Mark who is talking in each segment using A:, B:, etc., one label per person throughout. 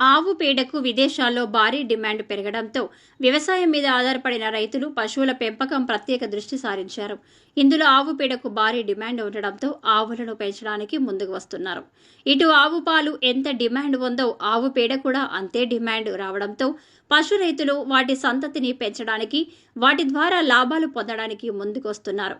A: ఆవు పేడకు విదేశాల్లో భారీ డిమాండ్ పెరగడంతో వ్యవసాయం మీద ఆధారపడిన రైతులు పశువుల పెంపకం ప్రత్యేక దృష్టి సారించారు. ఇందులో ఆవు పేడకు భారీ డిమాండ్ ఉండడంతో ఆవులను పెంచడానికి ముందుకు వస్తున్నారు. ఇటు ఆవు పాలు ఎంత డిమాండ్ ఉందో ఆవు పేడ కూడా అంతే డిమాండ్ రావడంతో పశు రైతులు వాటి సంతతిని పెంచడానికి వాటి ద్వారా లాభాలు పొందడానికి ముందుకు వస్తున్నారు.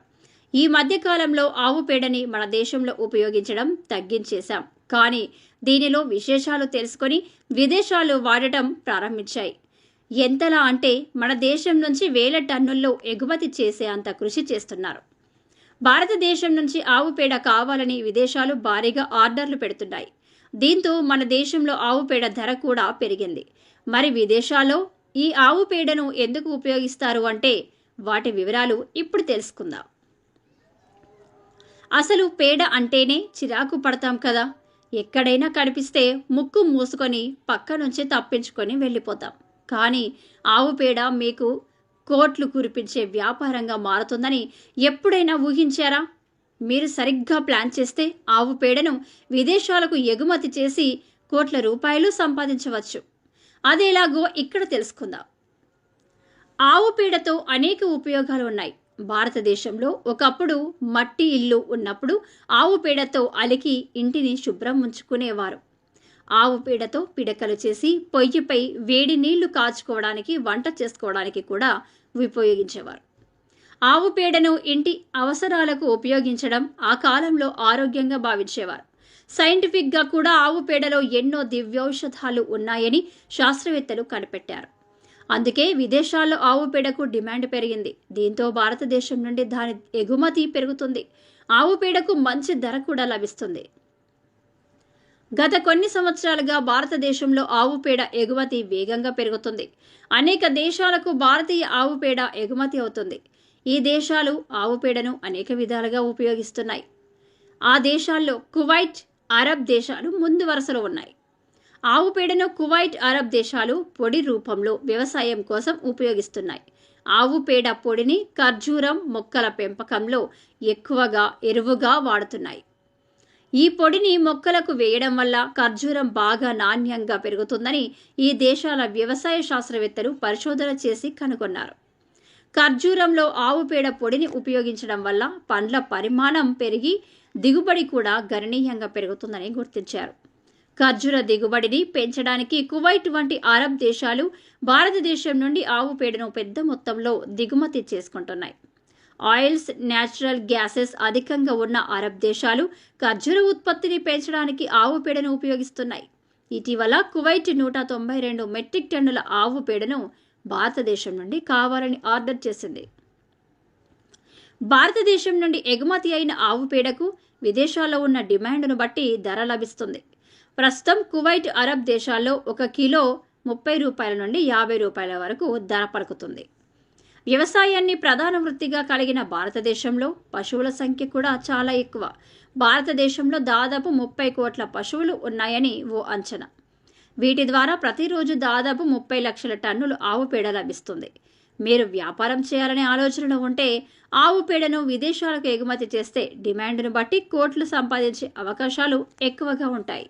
A: ఈ మధ్యకాలంలో ఆవు పేడని మన దేశంలో ఉపయోగించడం తగ్గించేశాం. కానీ దీనిలో విశేషాలు తెలుసుకొని విదేశాలు వాడటం ప్రారంభించాయి. ఎంతలా అంటే మన దేశం నుంచి వేల టన్నుల్లో ఎగుమతి చేసే అంత కృషి చేస్తున్నారు. భారతదేశం నుంచి ఆవు పేడ కావాలని విదేశాలు భారీగా ఆర్డర్లు పెడుతున్నాయి. దీంతో మన దేశంలో ఆవు పేడ ధర కూడా పెరిగింది. మరి విదేశాల్లో ఈ ఆవు పేడను ఎందుకు ఉపయోగిస్తారు అంటే వాటి వివరాలు ఇప్పుడు తెలుసుకుందాం. అసలు పేడ అంటేనే చిరాకు పడతాం కదా? ఎక్కడైనా కనిపిస్తే ముక్కు మూసుకొని పక్క నుంచి తప్పించుకొని వెళ్ళిపోతాం. కానీ ఆవు పేడ మీకు కోట్లు కురిపించే వ్యాపారంగా మారుతుందని ఎప్పుడైనా ఊహించారా? మీరు సరిగ్గా ప్లాన్ చేస్తే ఆవు పేడను విదేశాలకు ఎగుమతి చేసి కోట్ల రూపాయలు సంపాదించవచ్చు. అదేలాగో ఇక్కడ తెలుసుకుందాం. ఆవు పేడతో అనేక ఉపయోగాలు ఉన్నాయి. భారతదేశంలో ఒకప్పుడు మట్టి ఇల్లు ఉన్నప్పుడు ఆవు పేడతో అలికి ఇంటిని శుభ్రం ఉంచుకునేవారు. ఆవు పేడతో పిడకలు చేసి పొయ్యిపై వేడి నీళ్ళు కాచుకోవడానికి వంట చేసుకోవడానికి కూడా ఉపయోగించేవారు. ఆవు పేడను ఇంటి అవసరాలకు ఉపయోగించడం ఆ కాలంలో ఆరోగ్యంగా భావించేవారు. సైంటిఫిక్గా కూడా ఆవు పేడలో ఎన్నో దివ్యౌషధాలు ఉన్నాయని శాస్త్రవేత్తలు కనిపెట్టారు. అందుకే విదేశాల్లో ఆవు పేడకు డిమాండ్ పెరిగింది. దీంతో భారతదేశం నుండి దాని ఎగుమతి పెరుగుతుంది. ఆవు పేడకు మంచి ధర కూడా లభిస్తుంది. గత కొన్ని సంవత్సరాలుగా భారతదేశంలో ఆవు పేడ ఎగుమతి వేగంగా పెరుగుతుంది. అనేక దేశాలకు భారతీయ ఆవు పేడ ఎగుమతి అవుతుంది. ఈ దేశాలు ఆవు పేడను అనేక విధాలుగా ఉపయోగిస్తున్నాయి. ఆ దేశాల్లో కువైట్ అరబ్ దేశాలు ముందు వరుసలో ఉన్నాయి. ఆవు పేడను కువైట్ అరబ్ దేశాలు పొడి రూపంలో వ్యవసాయం కోసం ఉపయోగిస్తున్నాయి. ఆవు పేడ పొడిని ఖర్జూరం మొక్కల పెంపకంలో ఎక్కువగా ఎరువుగా వాడుతున్నాయి. ఈ పొడిని మొక్కలకు వేయడం వల్ల ఖర్జూరం బాగా నాణ్యంగా పెరుగుతుందని ఈ దేశాల వ్యవసాయ శాస్త్రవేత్తలు పరిశోధన చేసి కనుగొన్నారు. ఖర్జూరంలో ఆవు పేడ పొడిని ఉపయోగించడం వల్ల పండ్ల పరిమాణం పెరిగి దిగుబడి కూడా గణనీయంగా పెరుగుతుందని గుర్తించారు. ఖర్జూర దిగుబడిని పెంచడానికి కువైట్ వంటి అరబ్ దేశాలు భారతదేశం నుండి ఆవు పేడను పెద్ద మొత్తంలో దిగుమతి చేసుకుంటున్నాయి. ఆయిల్స్ న్యాచురల్ గ్యాసెస్ అధికంగా ఉన్న అరబ్ దేశాలు ఖర్జూర ఉత్పత్తిని పెంచడానికి ఆవు పేడను ఉపయోగిస్తున్నాయి. ఇటీవల కువైట్ నూట తొంభై రెండు మెట్రిక్ టన్నుల ఆవు పేడను భారతదేశం నుండి కావాలని ఆర్డర్ చేసింది. భారతదేశం నుండి ఎగుమతి అయిన ఆవు పేడకు విదేశాల్లో ఉన్న డిమాండ్ను బట్టి ధర లభిస్తుంది. ప్రస్తుతం కువైట్ అరబ్ దేశాల్లో ఒక కిలో ముప్పై రూపాయల నుండి యాభై రూపాయల వరకు ధర పలుకుతుంది. వ్యవసాయాన్ని ప్రధాన వృత్తిగా కలిగిన భారతదేశంలో పశువుల సంఖ్య కూడా చాలా ఎక్కువ. భారతదేశంలో దాదాపు ముప్పై కోట్ల పశువులు ఉన్నాయని ఓ అంచనా. వీటి ద్వారా ప్రతిరోజు దాదాపు ముప్పై లక్షల టన్నులు ఆవు పేడ లభిస్తుంది. మీరు వ్యాపారం చేయాలనే ఆలోచనలో ఉంటే ఆవు పేడను విదేశాలకు ఎగుమతి చేస్తే డిమాండ్ను బట్టి కోట్లు సంపాదించే అవకాశాలు ఎక్కువగా ఉంటాయి.